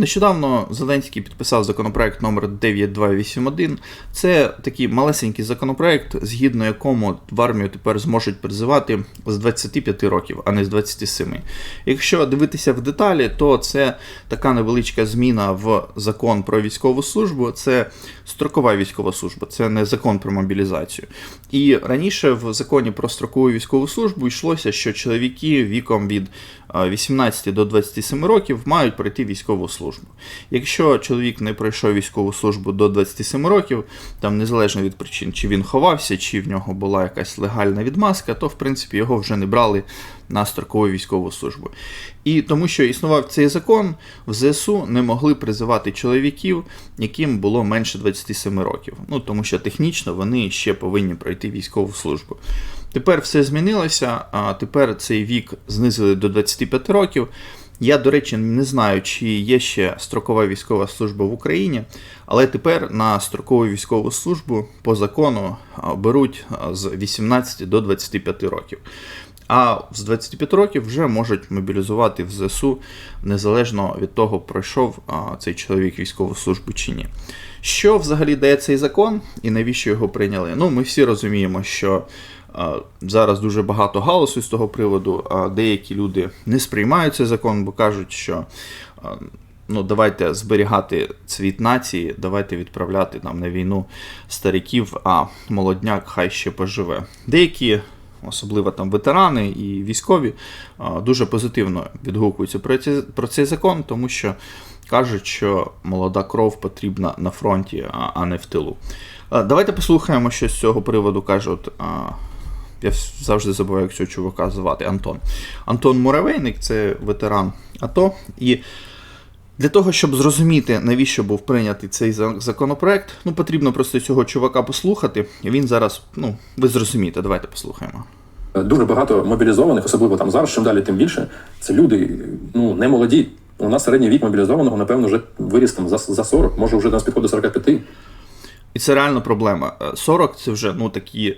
Нещодавно Зеленський підписав законопроект номер 9281. Це такий малесенький законопроект, згідно якому в армію тепер зможуть призивати з 25 років, а не з 27. Якщо дивитися в деталі, то це така невеличка зміна в закон про військову службу. Це строкова військова служба, це не закон про мобілізацію. І раніше в законі про строкову військову службу йшлося, що чоловіки віком від 18 до 27 років мають пройти військову службу. Якщо чоловік не пройшов військову службу до 27 років, там незалежно від причин, чи він ховався, чи в нього була якась легальна відмазка, то в принципі його вже не брали на строкову військову службу. І тому, що існував цей закон, в ЗСУ не могли призивати чоловіків, яким було менше 27 років. Ну тому що технічно вони ще повинні пройти військову службу. Тепер все змінилося, а тепер цей вік знизили до 25 років. Я, до речі, не знаю, чи є ще строкова військова служба в Україні, але тепер на строкову військову службу по закону беруть з 18 до 25 років. А з 25 років вже можуть мобілізувати в ЗСУ незалежно від того, пройшов цей чоловік військову службу чи ні. Що взагалі дає цей закон і навіщо його прийняли? Ну, ми всі розуміємо, що Зараз дуже багато галасу з того приводу. Деякі люди не сприймають цей закон, бо кажуть, що ну, давайте зберігати цвіт нації, давайте відправляти нам на війну стариків, а молодняк хай ще поживе. Деякі, особливо там ветерани і військові, дуже позитивно відгукуються про цей закон, тому що кажуть, що молода кров потрібна на фронті, а не в тилу. Давайте послухаємо, що з цього приводу кажуть. Я завжди забуваю, як цього чувака звати Антон. Антон Муравейник це ветеран АТО. І для того, щоб зрозуміти, навіщо був прийнятий цей законопроект, ну потрібно просто цього чувака послухати. Він зараз, ну, ви зрозумієте, давайте послухаємо. Дуже багато мобілізованих, особливо там зараз, чим далі, тим більше. Це люди ну, не молоді. У нас середній вік мобілізованого, напевно, вже виріс там за за 40, може вже до нас підходить до 45. І це реально проблема. 40 це вже ну такі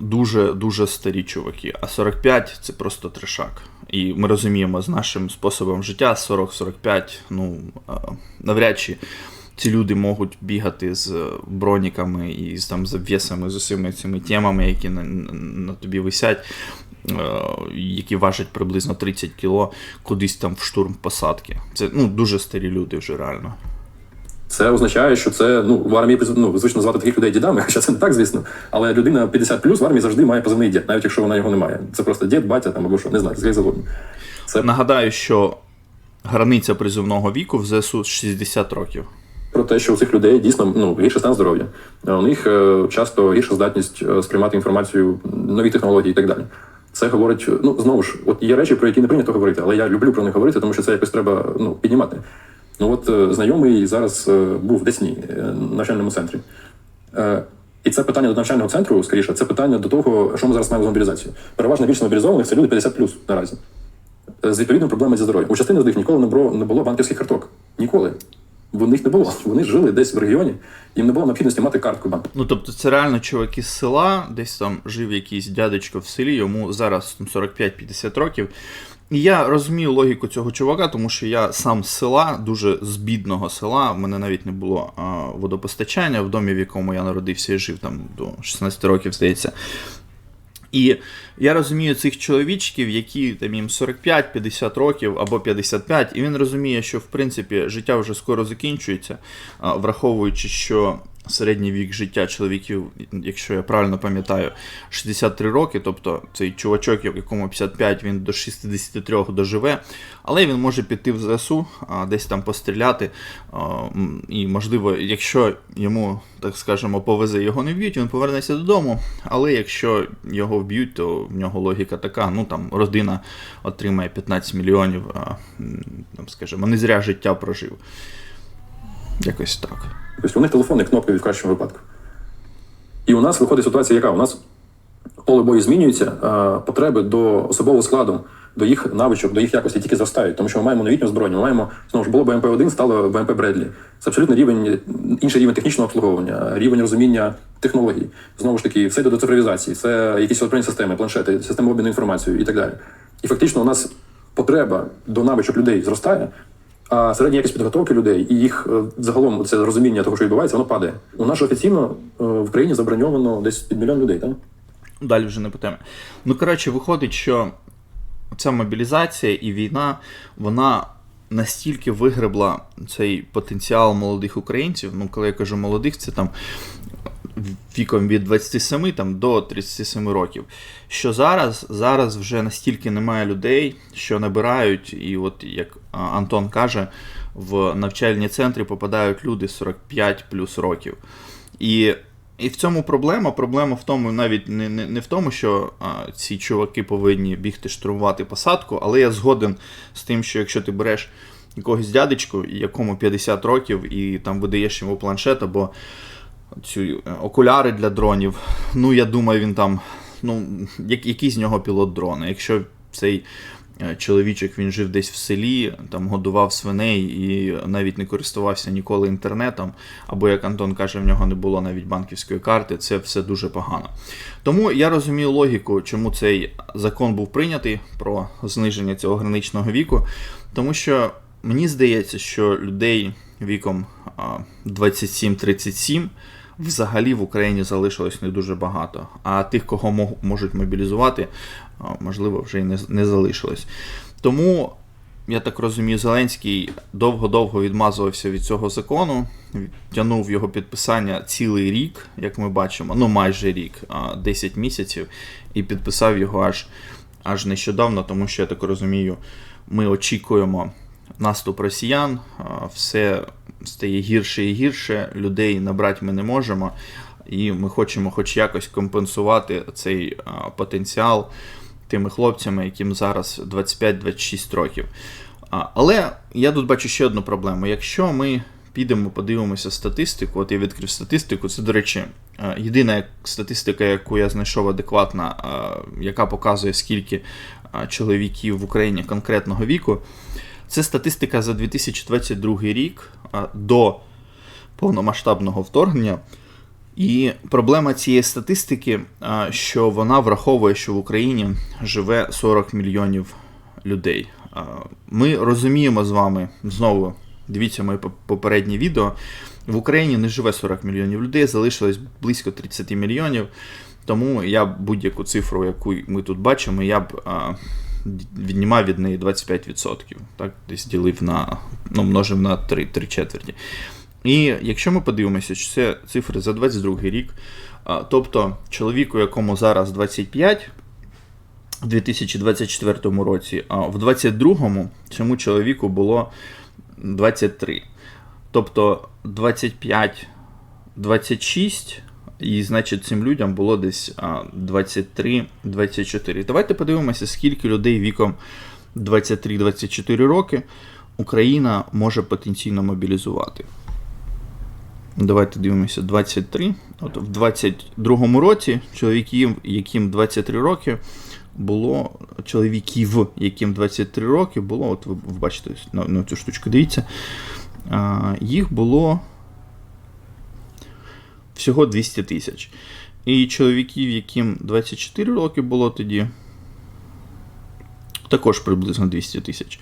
дуже-дуже старі чуваки, а 45 це просто трешак. І ми розуміємо, з нашим способом життя 40-45, ну навряд чи ці люди можуть бігати з броніками і з там з обвісами, з усіми цими темами, які на, на тобі висять. Які важать приблизно 30 кіло кудись там в штурм посадки. Це ну дуже старі люди вже реально. Це означає, що це ну в армії ну, звично звати таких людей дідами, хоча це не так, звісно. Але людина 50 плюс в армії завжди має позивний дід, навіть якщо вона його не має. Це просто дід, батя там або що, не знаю, як завгодно. Це нагадаю, що границя призовного віку в ЗСУ 60 років. Про те, що у цих людей дійсно ну гірше стан здоров'я. У них е, часто гірша здатність е, сприймати інформацію, нові технології і так далі. Це говорить, ну знову ж, от є речі, про які не прийнято говорити, але я люблю про них говорити, тому що це якось треба ну, піднімати. Ну от е, знайомий зараз е, був в Десні е, навчальному центрі. І це питання до навчального центру, скоріше, це питання до того, що ми зараз маємо з мобілізацією. Переважно більше мобілізованих це люди 50 плюс наразі. З відповідною проблемами зі здоров'ям. У частини з них ніколи не було банківських карток. Ніколи. В них не було. Вони жили десь в регіоні, їм не було необхідності мати картку банку. Ну тобто це реально чуваки з села, десь там жив якийсь дядечко в селі, йому зараз 45-50 років. І я розумію логіку цього чувака, тому що я сам з села, дуже з бідного села. У мене навіть не було а, водопостачання в домі, в якому я народився і жив там до 16 років, здається. І я розумію цих чоловічків, які там їм 45-50 років або 55, і він розуміє, що в принципі життя вже скоро закінчується, враховуючи, що середній вік життя чоловіків, якщо я правильно пам'ятаю, 63 роки. Тобто цей чувачок, якому 55, він до 63 доживе, але він може піти в ЗСУ, десь там постріляти. І, можливо, якщо йому, так скажемо, повезе його не вб'ють, він повернеться додому. Але якщо його вб'ють, то в нього логіка така: ну там родина отримає 15 мільйонів, там, скажімо, не зря життя прожив. Якось так. Тобто у них телефонні кнопки в кращому випадку. І у нас виходить ситуація, яка у нас поле бою змінюється, потреби до особового складу, до їх навичок, до їх якості тільки зростають, тому що ми маємо новітню зброю, ми маємо знову ж було БМП-1, стало БМП Бредлі. Це абсолютно рівень, інший рівень технічного обслуговування, рівень розуміння технологій. Знову ж таки, все йде до цифровізації, це якісь операційні системи, планшети, системи обміну інформацією і так далі. І фактично у нас потреба до навичок людей зростає. А середня якість підготовки людей і їх е, загалом це розуміння того, що відбувається, воно падає. У нас офіційно е, в країні заброньовано десь під мільйон людей, так? Далі вже не по темі. Ну, коротше, виходить, що ця мобілізація і війна, вона настільки вигребла цей потенціал молодих українців. Ну, коли я кажу молодих, це там віком від 27 там, до 37 років. Що зараз, зараз вже настільки немає людей, що набирають, і от як Антон каже, в навчальні центри попадають люди 45 плюс років. І і в цьому проблема. Проблема в тому, навіть не, не, не в тому, що а, ці чуваки повинні бігти штурмувати посадку, але я згоден з тим, що якщо ти береш якогось дядечку, якому 50 років, і там видаєш йому планшет або цю е, окуляри для дронів, ну я думаю, він там, ну, як, який з нього пілот дрона. Якщо цей е, чоловічок він жив десь в селі, там годував свиней і навіть не користувався ніколи інтернетом, або, як Антон каже, в нього не було навіть банківської карти, це все дуже погано. Тому я розумію логіку, чому цей закон був прийнятий про зниження цього граничного віку, тому що мені здається, що людей віком 27-37 взагалі в Україні залишилось не дуже багато. А тих, кого можуть мобілізувати, можливо, вже й не, не залишилось. Тому, я так розумію, Зеленський довго-довго відмазувався від цього закону, тягнув його підписання цілий рік, як ми бачимо, ну майже рік, а, 10 місяців, і підписав його аж, аж нещодавно, тому що я так розумію, ми очікуємо наступ росіян, все стає гірше і гірше, людей набрати ми не можемо, і ми хочемо хоч якось компенсувати цей потенціал тими хлопцями, яким зараз 25-26 років. Але я тут бачу ще одну проблему. Якщо ми підемо, подивимося статистику, от я відкрив статистику, це, до речі, е, єдина статистика, яку я знайшов адекватна, е, яка показує, скільки е, чоловіків в Україні конкретного віку. Це статистика за 2022 рік до повномасштабного вторгнення. І проблема цієї статистики, що вона враховує, що в Україні живе 40 мільйонів людей. Ми розуміємо з вами знову. Дивіться моє попереднє відео. В Україні не живе 40 мільйонів людей, залишилось близько 30 мільйонів. Тому я будь-яку цифру, яку ми тут бачимо, я б віднімав від неї 25%. Так, десь ділив на, ну, множив на 3, 3 четверті. І якщо ми подивимося, що це цифри за 22 рік, тобто чоловіку, якому зараз 25 в 2024 році, а в 2022 цьому чоловіку було 23. Тобто 25, 26, і значить цим людям було десь а, 23-24. Давайте подивимося, скільки людей віком 23-24 роки Україна може потенційно мобілізувати. Давайте дивимося 23. От в 22-му році чоловіків, яким 23 роки, було чоловіків, яким 23 роки було, от ви бачите на, на цю штучку, дивіться, їх було всього 200 тисяч. І чоловіків, яким 24 роки було тоді, також приблизно 200 тисяч.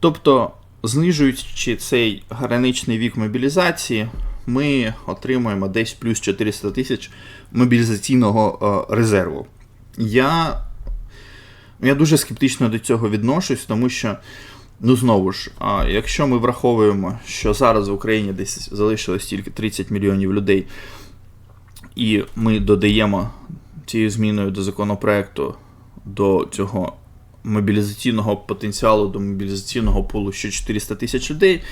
Тобто, знижуючи цей граничний вік мобілізації, ми отримуємо десь плюс 400 тисяч мобілізаційного е, резерву. Я, я дуже скептично до цього відношусь, тому що, ну знову ж, якщо ми враховуємо, що зараз в Україні десь залишилось тільки 30 мільйонів людей, і ми додаємо цією зміною до законопроекту до цього мобілізаційного потенціалу, до мобілізаційного пулу ще 400 тисяч людей,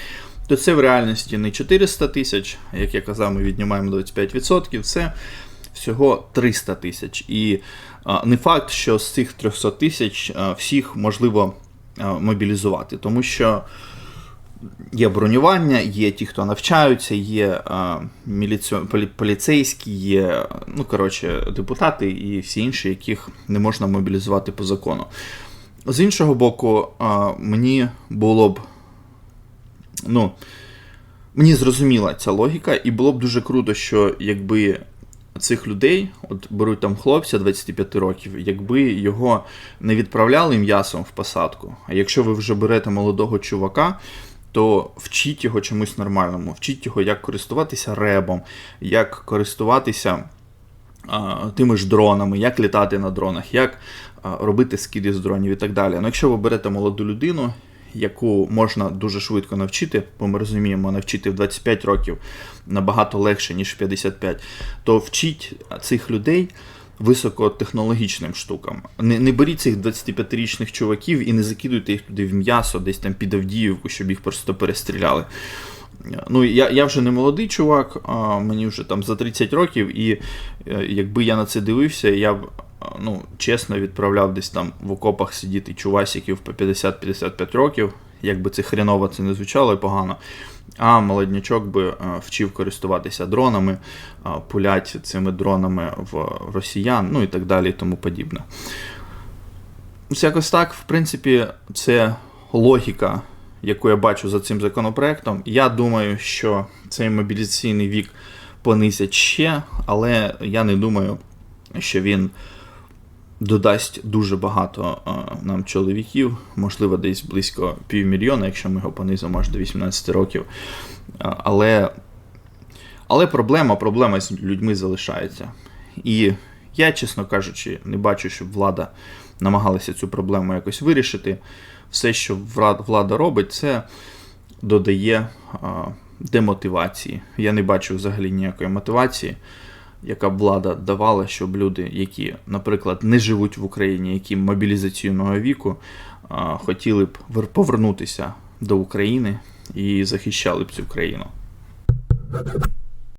то це в реальності не 400 тисяч, як я казав, ми віднімаємо 25%, це всього 300 тисяч. І не факт, що з цих 300 тисяч всіх можливо мобілізувати, тому що є бронювання, є ті, хто навчаються, є а, міліціо... полі- поліцейські, є ну, коротше, депутати і всі інші, яких не можна мобілізувати по закону. З іншого боку, а, мені було б. Ну, мені зрозуміла ця логіка, і було б дуже круто, що якби цих людей, от беруть там хлопця 25 років, якби його не відправляли м'ясом в посадку, а якщо ви вже берете молодого чувака, то вчіть його чомусь нормальному, вчіть його, як користуватися ребом, як користуватися а, тими ж дронами, як літати на дронах, як а, робити скиди з дронів і так далі. Ну, якщо ви берете молоду людину, яку можна дуже швидко навчити, бо ми розуміємо, навчити в 25 років набагато легше, ніж в 55, то вчіть цих людей високотехнологічним штукам. Не, не беріть цих 25-річних чуваків і не закидуйте їх туди в м'ясо, десь там під Авдіївку, щоб їх просто перестріляли. Ну, я, я вже не молодий чувак, а мені вже там за 30 років, і е, якби я на це дивився, я б ну, чесно відправляв десь там в окопах сидіти чувасиків по 50-55 років, якби це хреново це не звучало і погано. А молоднячок би а, вчив користуватися дронами, а, пулять цими дронами в росіян, ну і так далі, і тому подібне. Ось якось так, в принципі, це логіка, яку я бачу за цим законопроектом. Я думаю, що цей мобілізаційний вік понизять ще, але я не думаю, що він додасть дуже багато а, нам чоловіків, можливо, десь близько півмільйона, якщо ми його понизимо аж до 18 років. А, але, але проблема, проблема з людьми залишається. І я, чесно кажучи, не бачу, щоб влада намагалася цю проблему якось вирішити. Все, що влада робить, це додає а, демотивації. Я не бачу взагалі ніякої мотивації, яка влада давала, щоб люди, які, наприклад, не живуть в Україні, які мобілізаційного віку, хотіли б вер- повернутися до України і захищали б цю країну.